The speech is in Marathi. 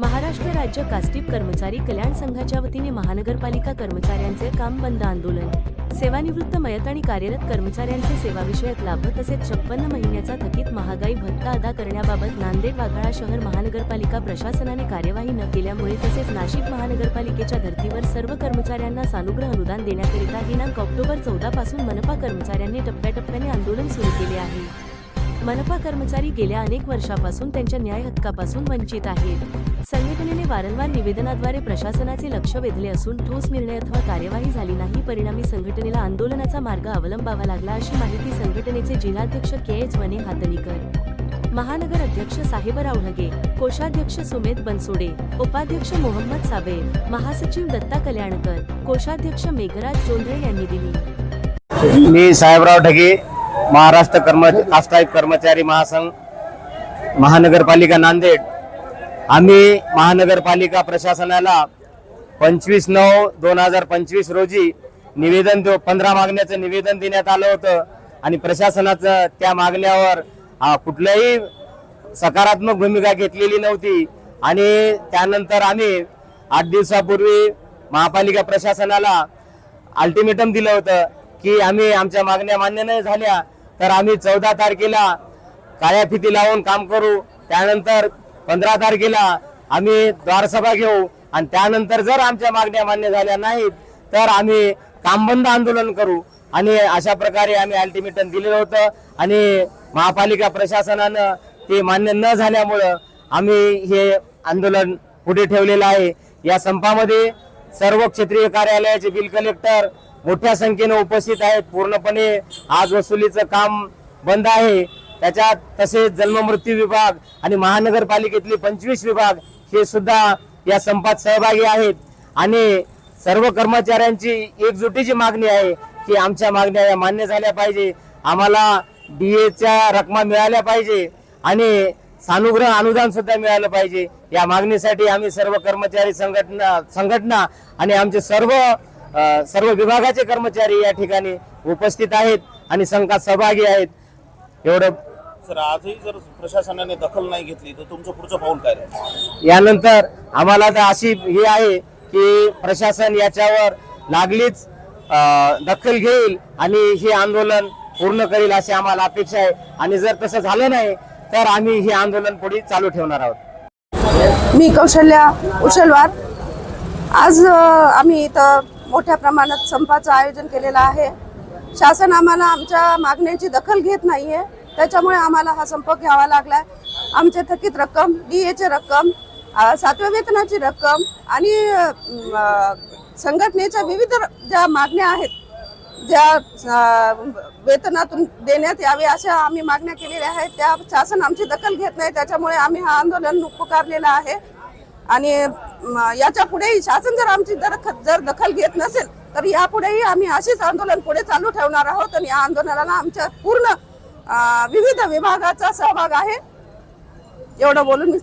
महाराष्ट्र राज्य कास्टिप कर्मचारी कल्याण संघाच्या वतीने महानगरपालिका कर्मचाऱ्यांचे काम बंद आंदोलन. सेवानिवृत्त मयत आणि कार्यरत कर्मचाऱ्यांचे सेवाविषयक लाभ तसेच छप्पन्न महिन्याचा थकीत महागाई भत्ता अदा करण्याबाबत नांदेड वाघाळा शहर महानगरपालिका प्रशासनाने कार्यवाही न केल्यामुळे तसेच नाशिक महानगरपालिकेच्या धर्तीवर सर्व कर्मचाऱ्यांना सानुग्रह अनुदान देण्याकरिता दिनांक ऑक्टोबर चौदा पासून मनपा कर्मचाऱ्यांनी टप्प्याटप्प्याने आंदोलन सुरू केले आहे. मनपा कर्मचारी गेल्या अनेक वर्षापासून त्यांच्या न्याय हक्कापासून वंचित आहेत. संघटनेने वारंवार निवेदनाद्वारे प्रशासनाचे लक्ष वेधले असून ठोस निर्णय अथवा कार्यवाही झाली नाही परिणामी संघटनेला आंदोलनाचा मार्ग अवलंबावा लागला अशी माहिती संघटनेचे जिल्हाध्यक्ष के एच वने हातनीकर महानगर अध्यक्ष साहेबराव ढगे कोषाध्यक्ष सुमेध बनसोडे उपाध्यक्ष मोहम्मद साबे महासचिव दत्ता कल्याणकर कोषाध्यक्ष मेघराज जोंधळे यांनी दिली. मी साहेबराव ढगे महाराष्ट्र कर्म कास्टाईप कर्मचारी महासंघ महानगरपालिका नांदेड. आम्ही महानगरपालिका प्रशासनाला पंचवीस नऊ दोन हजार पंचवीस रोजी निवेदन देऊ पंधरा मागण्याचं निवेदन देण्यात आलं होतं आणि प्रशासनाचं त्या मागण्यावर कुठल्याही सकारात्मक भूमिका घेतलेली नव्हती. आणि त्यानंतर आम्ही आठ दिवसापूर्वी महापालिका प्रशासनाला अल्टिमेटम दिलं होतं की आम्ही आमच्या मागण्या मान्य नाही झाल्या तर आम्ही चौदा तारखेला काळ्या फिती लावून काम करू. त्यानंतर पंधरा तारखेला आम्ही द्वारसभा घेऊ. आणि त्यानंतर जर आमच्या मागण्या मान्य झाल्या नाहीत तर आम्ही कामबंद आंदोलन करू. आणि अशा प्रकारे आम्ही अल्टिमेटम दिलेलं होतं. आणि महापालिका प्रशासनानं ते मान्य न झाल्यामुळं आम्ही हे आंदोलन पुढे ठेवलेलं आहे. या संपामध्ये सर्व क्षेत्रीय कार्यालयाचे बिल कलेक्टर मोठ्या संख्येने उपस्थित आहेत. पूर्णपणे आज वसुलीचं काम बंद आहे. त्याच्यात तसेच जन्ममृत्यू विभाग आणि महानगरपालिकेतले पंचवीस विभाग हे सुद्धा या संपात सहभागी आहेत. आणि सर्व कर्मचाऱ्यांची एकजुटीची मागणी आहे की आमच्या मागण्या या मान्य झाल्या पाहिजे. आम्हाला डीएच्या रकमा मिळाल्या पाहिजे. आणि सानुग्रह अनुदान सुद्धा मिळालं पाहिजे. या मागणीसाठी आम्ही सर्व कर्मचारी संघटना संघटना आणि आमचे सर्व सर्व विभागाचे कर्मचारी या ठिकाणी उपस्थित आहेत आणि संघात सहभागी आहेत. एवढं सर आजही जर प्रशासनाने दखल नाही घेतली तर तुमचं पुढचं पाऊल काय यानंतर आम्हाला तर अशी हे आहे की प्रशासन याच्यावर लागलीच दखल घेईल आणि हे आंदोलन पूर्ण करेल अशी आम्हाला अपेक्षा आहे. आणि जर तसं झालं नाही तर आम्ही हे आंदोलन पुढे चालू ठेवणार आहोत. मी कौशल्या उचलवार आज आम्ही इथं मोठ्या प्रमाणात संपाचं आयोजन केलेलं आहे. शासन आम्हाला आमच्या मागण्यांची दखल घेत नाहीये. त्याच्यामुळे आम्हाला हा संप घ्यावा लागलाय. आमचे थकीत रक्कम डी एचे रक्कम सातव्या वेतनाची रक्कम आणि संघटनेच्या विविध ज्या मागण्या आहेत ज्या वेतनातून देण्यात यावे अशा आम्ही मागण्या केलेल्या आहेत. त्या शासन आमची दखल घेत नाही. त्याच्यामुळे आम्ही हा आंदोलन पुकारलेलं आहे. आणि याच्या पुढेही शासन जर आमची जर जर दखल घेत नसेल तर यापुढेही आम्ही असेच आंदोलन पुढे चालू ठेवणार आहोत. आणि या आंदोलनाला आमच्या पूर्ण विविध विभागाचा सहभाग आहे. एवढं बोलून मी